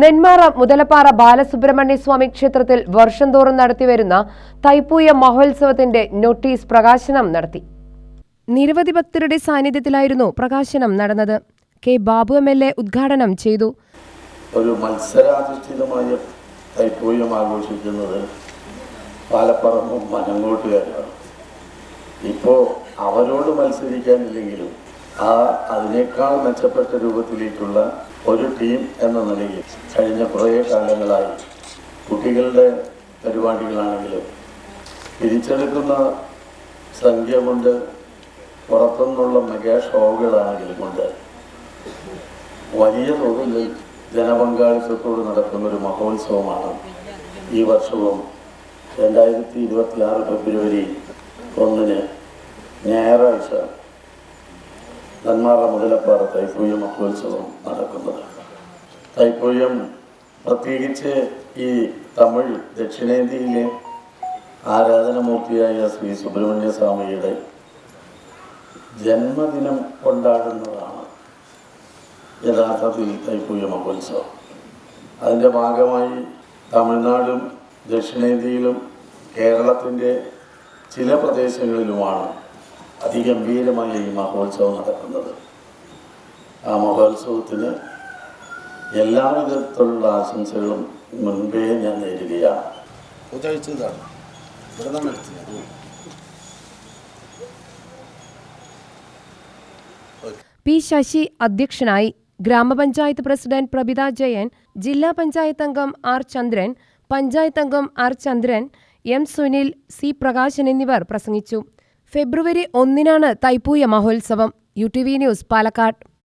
നെന്മാറ മുതലപ്പാറ ബാലസുബ്രഹ്മണ്യ സ്വാമി ക്ഷേത്രത്തിൽ വർഷം തോറും നടത്തിവരുന്ന തൈപ്പൂയ മഹോത്സവത്തിന്റെ നോട്ടീസ് പ്രകാശനം നടത്തി. നിരവധി ഭക്തരുടെ സാന്നിധ്യത്തിലായിരുന്നു പ്രകാശനം നടന്നത്. K Babu M L A ഉദ്ഘാടനം ചെയ്തു. ഒരു മത്സരാധിഷ്ഠിതമായ തൈപ്പൂയം ആഘോഷിക്കുന്നത് പാലപ്പറമ്പും മനങ്ങോട്ടുകാരാണ് ഇപ്പോൾ അവരോട് മത്സരിക്കാനില്ലെങ്കിലും ആ അതിനേക്കാൾ മെച്ചപ്പെട്ട രൂപത്തിലേക്കുള്ള ഒരു ടീം എന്ന നിലയിൽ കഴിഞ്ഞ കുറേ കാലങ്ങളായി കുട്ടികളുടെ പരിപാടികളാണെങ്കിലും തിരിച്ചെടുക്കുന്ന സംഖ്യ കൊണ്ട് പുറത്തുനിന്നുള്ള മെഗാ ഷോകളാണെങ്കിലും കൊണ്ട് വലിയ തോതിൽ ജനപങ്കാളിത്തത്തോട് നടക്കുന്ന ഒരു മഹോത്സവമാണ് ഈ വർഷവും രണ്ടായിരത്തി ഇരുപത്തി ഫെബ്രുവരി ഒന്നിന് ഞായറാഴ്ച നെന്മാറ മുതലപ്പാറ തൈപ്പൂയ മഹോത്സവം നടക്കുന്നത്. തൈപ്പൂയം പ്രത്യേകിച്ച് ഈ തമിഴ് ദക്ഷിണേന്ത്യയിലെ ആരാധനമൂർത്തിയായ ശ്രീ സുബ്രഹ്മണ്യ സ്വാമിയുടെ ജന്മദിനം കൊണ്ടാടുന്നതാണ് യഥാർത്ഥത്തിൽ തൈപ്പൂയ മഹോത്സവം. അതിന്റെ ഭാഗമായി തമിഴ്നാടും ദക്ഷിണേന്ത്യയിലും കേരളത്തിന്റെ ചില പ്രദേശങ്ങളിലുമാണ് അതിഗംഭീരമായ ഈ മഹോത്സവം നടക്കുന്നത്. ആ മഹോത്സവത്തിന് എല്ലാവിധത്തിലുള്ള ആശംസകളും മുൻപേ ഞാൻ നേരിടുകയാണ് ഉദയിച്ചതാണ്. വ്രതം എടുത്തത് പി ശശി അധ്യക്ഷനായി ഗ്രാമപഞ്ചായത്ത് പ്രസിഡന്റ് പ്രഭിത ജയൻ ജില്ലാ പഞ്ചായത്ത് അംഗം ആർ ചന്ദ്രൻ പഞ്ചായത്ത് അംഗം R Chandran M Sunil C Prakashan എന്നിവർ പ്രസംഗിച്ചു. ഫെബ്രുവരി ഒന്നിനാണ് തൈപ്പൂയ മഹോത്സവം. U T V news Palakkad.